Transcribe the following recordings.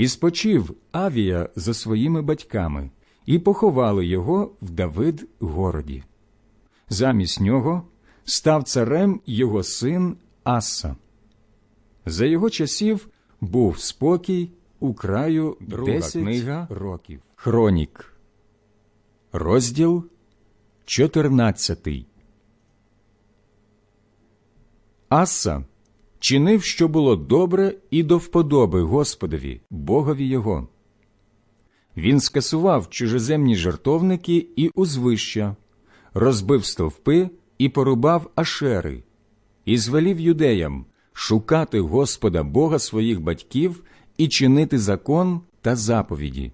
І спочив Авія за своїми батьками, і поховали його в Давид городі. Замість нього став царем його син Аса. За його часів був спокій у краю Друга 10 книга років. Хронік. Розділ 14. Аса чинив, що було добре і до вподоби Господові, Богові його. Він скасував чужеземні жертовники і узвища, розбив стовпи і порубав ашери, і звелів юдеям шукати Господа Бога своїх батьків і чинити закон та заповіді.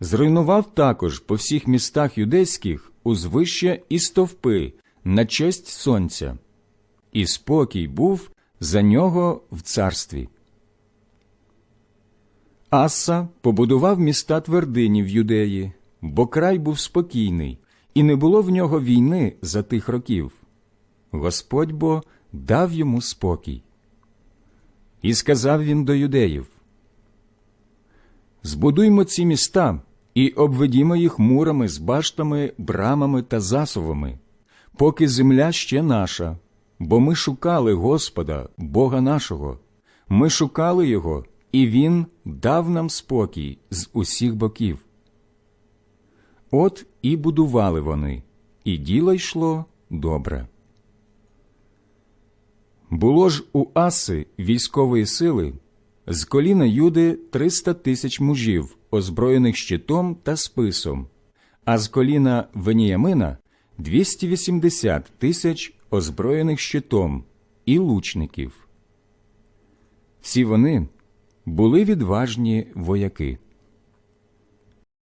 Зруйнував також по всіх містах юдейських узвища і стовпи на честь сонця, і спокій був за нього в царстві. Аса побудував міста твердині в юдеї, бо край був спокійний, і не було в нього війни за тих років. Господь бо дав йому спокій. І сказав він до юдеїв: Збудуймо ці міста і обведімо їх мурами з баштами, брамами та засувами, поки земля ще наша, бо ми шукали Господа, Бога нашого, ми шукали Його, і Він дав нам спокій з усіх боків. От і будували вони, і діло йшло добре. Було ж у Аси військової сили з коліна Юди триста тисяч мужів, озброєних щитом та списом, а з коліна Веніямина – 280 тисяч озброєних щитом і лучників. Всі вони були відважні вояки.